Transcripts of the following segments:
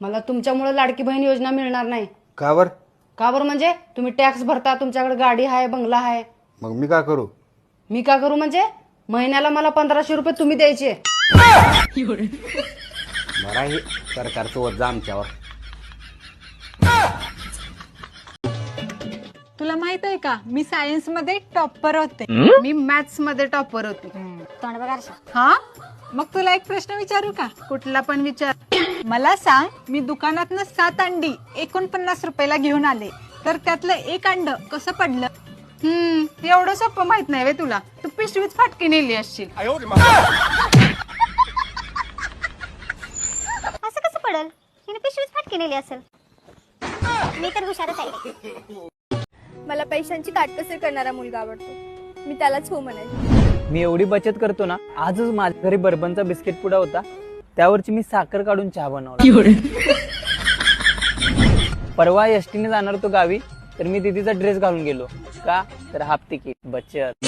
मला तुमच्यामुळे लाडकी बहीण योजना मिळणार नाही. का बर का बरं म्हणजे तुम्ही टॅक्स भरता तुमच्याकडे गाडी आहे बंगला आहे. मग मी का करू? मी का करू म्हणजे? महिन्याला मला पंधराशे रुपये तुम्ही द्यायचे. बरं आहे सरकारचं वजा आमच्यावर. तुला माहीत आहे का? मी सायन्समध्ये टॉपर होते. मी मॅथ्समध्ये टॉपर होते. तोंड बघा आरशात. हा? मग तुला एक प्रश्न विचारू का? कुठला पण विचार. मला सांग मी दुकानातनं सात अंडी एकोणपन्नास रुपयाला घेऊन आले. तर त्यातलं एक अंड कसं पडलं? हम्म एवढं सोपं माहीत नाही वे तुला. तू पिशवीच फाटकी नेली असशील. असं कसं पडल? हिने पिशवीच फाटकी नेली असेल. मी तर हुशारच आहे मला पैशांची काटकसर करणारा मुलगा आवडतो. मी त्यालाच हो म्हणायचे मी एवढी बचत करतो ना आजच माझ्या घरी बर्बनचा बिस्किट पुडा होता. त्यावरची मी साखर काढून चहा बनवला. परवा एसटीने जाणार होतो गावी तर मी दीदीचा ड्रेस घालून गेलो. का? तर हाफ तिकीट बचत.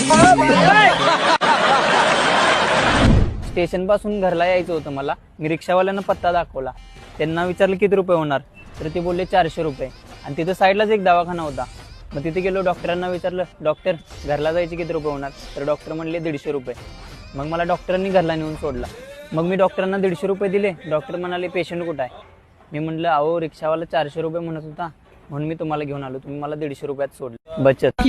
स्टेशनपासून घरला यायचं होतं मला. मी रिक्षावाल्यांना पत्ता दाखवला. त्यांना विचारलं किती रुपये होणार? तर ते बोलले चारशे रुपये. आणि तिथं साईडलाच एक दवाखाना होता. मग तिथे गेलो डॉक्टरांना विचारलं डॉक्टर घरला जायचे किती रुपये होणार? तर डॉक्टर म्हणले दीडशे रुपये. मग मला डॉक्टरांनी घरला नेऊन सोडला. मग मी डॉक्टरांना दीडशे रुपये दिले. डॉक्टर म्हणाले पेशंट कुठं आहे? मी म्हटलं अहो रिक्षावाला चारशे रुपये म्हणत होता. म्हणून मी तुम्हाला घेऊन आलो. तुम्ही मला दीडशे रुपयात सोडलं. बचत.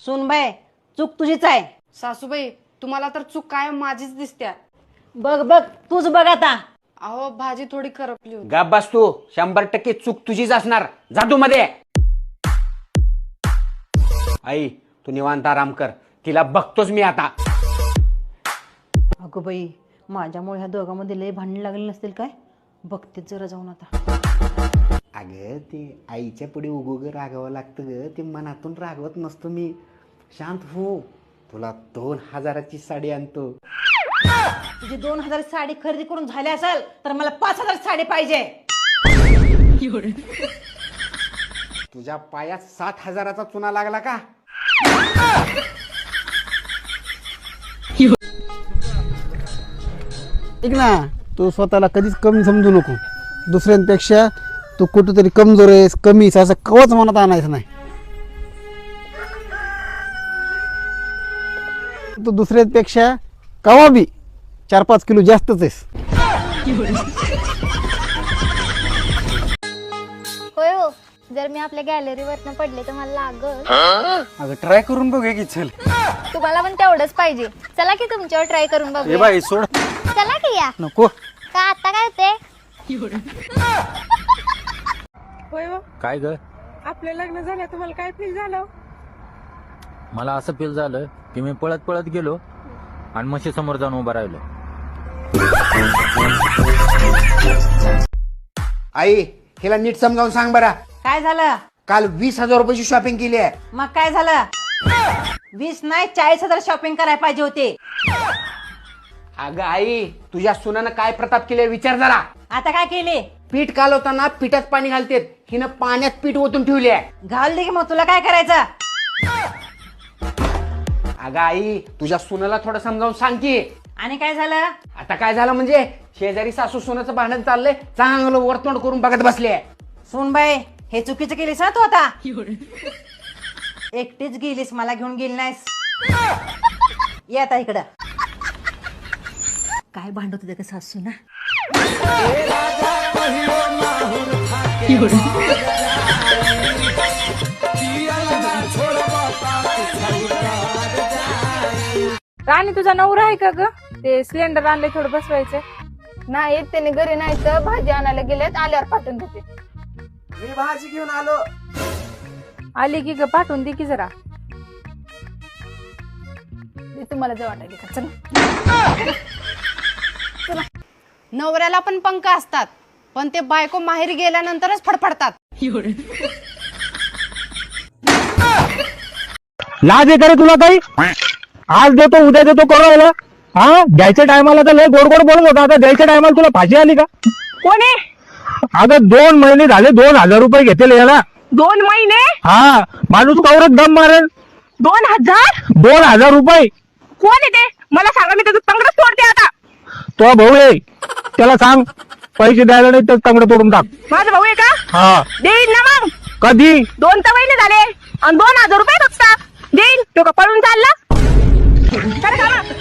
सुनबाई चूक तुझीच आहे. सासूबाई तुम्हाला तर चूक काय माझीच दिसत्या. बघ बघ तूच बघ आता. अहो भाजी थोडी करपली होती. गप बस तू. शंभर टक्के चूक तुझीच असणार. जादू मध्ये. आई तू निवांत आराम कर. तिला बघतोच मी आता. अगं बाई माझ्यामुळे ह्या दोघांमध्ये लय भांडण लागले नसतील काय? बघतेच जरा जाऊन आता. अगं ते आईच्या पुढे उगोग रागावं लागतं ग. ते मनातून रागवत नसतो मी. शांत हो. तुला दोन हजाराची साडी आणतो. तुझी दोन हजार साडी खरेदी करून झाली असेल तर मला पाच हजार साडी पाहिजे. तुझ्या पायात सात हजाराचा चुना लागला का? ऐक ना तू स्वतःला कधीच कमी समजू नको. दुसऱ्यांपेक्षा तू कुठेतरी कमजोर आहेस कमी आहेस असं कवच मनात आणायचं नाही. तू दुसऱ्यांपेक्षा कवा बी चार पाच किलो जास्तच आहेस. होय हो जर मी आपल्या गॅलरीवरनं पडले तर मला लागल. अगं ट्राय करून बघूया की चल. तुम्हाला पण तेवढंच पाहिजे. चला की तुमच्यावर ट्राय करून बघू बाई सोड. चला की या. नको. का आता काय होते होय हो. काय ग? आपलं लग्न झालं तुम्हाला काय फील झालं? मला असं फील झालं की मी पळत पळत गेलो आणि म्हशी समोर जाऊन उभा राहिलो. आई हिला नीट समजावून सांग बरा. काय झालं? काल वीस हजार रुपयाची शॉपिंग केली आहे. मग काय झालं? वीस नाही चाळीस हजार शॉपिंग करायला पाहिजे होते. अगं आई तुझ्या सुनानं काय प्रताप केले विचार जरा. आता काय केले? पीठ कालवताना पिठात पाणी घालतेत. हिनं पाण्यात पीठ ओतून ठेवले आहे. घाल दे की मग तुला काय करायचं? अगं आई तुझ्या सुनाला थोडं समजावून सांग की. आणि काय झालं? आता काय झालं म्हणजे शेजारी सासू सोनाचं भांडण चाललंय चांगलं वरतोंड करून बघत बसले सुनबाई हे चुकीचं केलीस ना तू आता? एकटीच गेलीस मला घेऊन गेली नाहीस. ये आता इकडं. काय भांडत होते का सासू ना? राणी तुझा नवरा आहे का ग? ते सिलेंडर आणले थोडं बसवायचं नाही त्याने घरी नाही तर भाजी आणायला गेलेत आल्यावर पाठवून देते. मी भाजी घेऊन आलो. आली की ग पाठवून दे की जरा. दे तुम्हाला जे वाटायला का? चल. नवऱ्याला पण पंख असतात पण ते बायको माहेरी गेल्यानंतरच फडफडतात. लाज आहे का रे तुला काही आज देतो उद्या देतो करू हा? द्यायच्या टायमाला तर लय गोड गोड बोलत होता. आता द्यायच्या टायमाला तुला फाशी आली का? कोणी? अगं दोन महिने झाले दोन हजार रुपये घेतले याला. दोन महिने? हा माणूस कवरच दम मारेल. दोन हजार? दोन हजार रुपये. कोण येते मला सांगा मी त्याचं तंगडच तोडते आता. तो भाऊ आहे. त्याला सांग पैसे द्यायला नाही तर तंगड तोडून टाक. माझा भाऊ आहे का? हा. देईन ना मग. कधी? दोन तर महिने झाले. आणि दोन हजार रुपये फक्त. देईन. तो का पळून चालला? 干了干了。